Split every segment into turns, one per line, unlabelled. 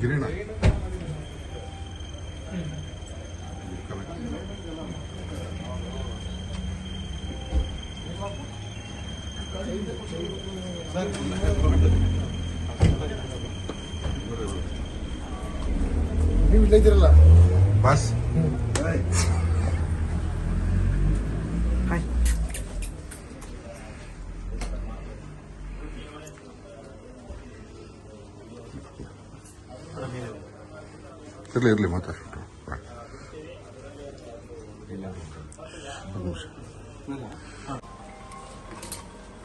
Green.
ನೀವು ಇಲ್ಲೇ ಇದ್ದೀರಲ್ಲ
ಬಸ್. ಇರಲಿ ಇರ್ಲಿ ಮಾತಾಡ್ಬಿಟ್ಟು. ಒಂದು ನಿಮಿಷ.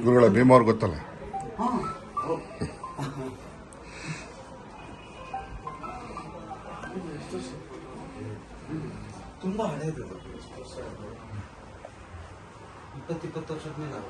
ಗುರುಗಳ ಭೀಮ ಅವ್ರು ಗೊತ್ತಲ್ಲ
ತುಂಬಾ ಹಳೇದು ಇಪ್ಪತ್ತು ಇಪ್ಪತ್ತು ವರ್ಷದ ಮೇಲೆ.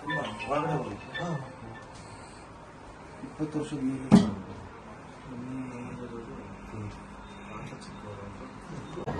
ತುಂಬಾ. ಇಪ್ಪತ್ತು ವರ್ಷದ ಮೇಲೆ